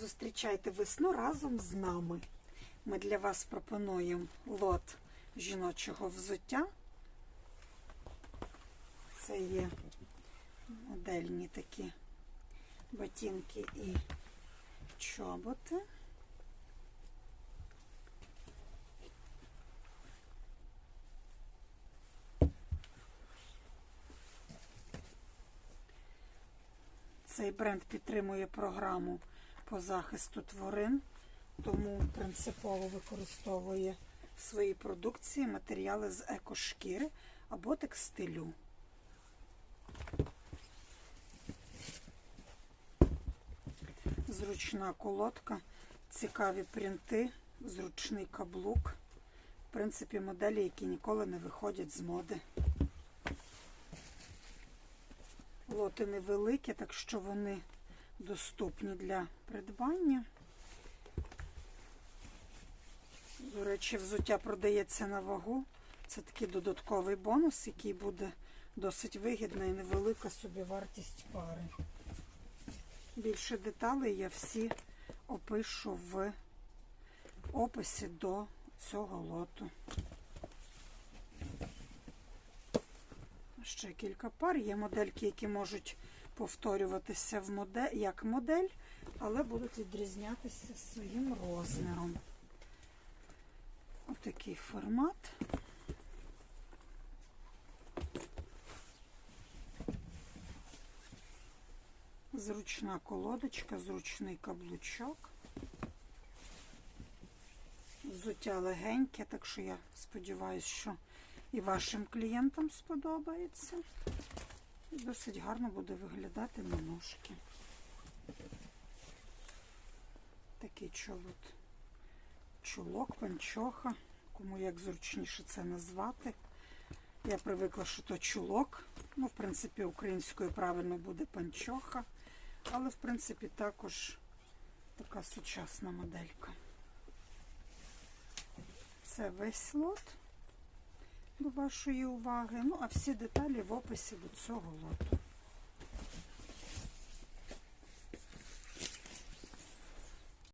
Зустрічайте весну разом з нами. Ми для вас пропонуємо лот жіночого взуття. Це є модельні такі ботинки і чоботи. Цей бренд підтримує програму по захисту тварин, тому принципово використовує в своїй продукції матеріали з екошкіри або текстилю. Зручна колодка, цікаві принти, зручний каблук. В принципі, моделі, які ніколи не виходять з моди. Лоти невеликі, так що вони доступні для придбання. До речі, взуття продається на вагу. Це такий додатковий бонус, який буде досить вигідна і невелика собівартість пари. Більше деталей я всі опишу в описі до цього лоту. Ще кілька пар. Є модельки, які можуть повторюватися в модель, як модель, але будуть відрізнятися своїм розміром. Отакий формат. Зручна колодочка, зручний каблучок. Взуття легеньке, так що я сподіваюся, що і вашим клієнтам сподобається. І досить гарно буде виглядати на ножки. Такий чобот. Чулок, панчоха, кому як зручніше це назвати. Я привикла, що то чулок. Ну, в принципі, українською правильно буде панчоха, але, в принципі, також така сучасна моделька. Це весь лот до вашої уваги. Ну, а всі деталі в описі до цього лоту.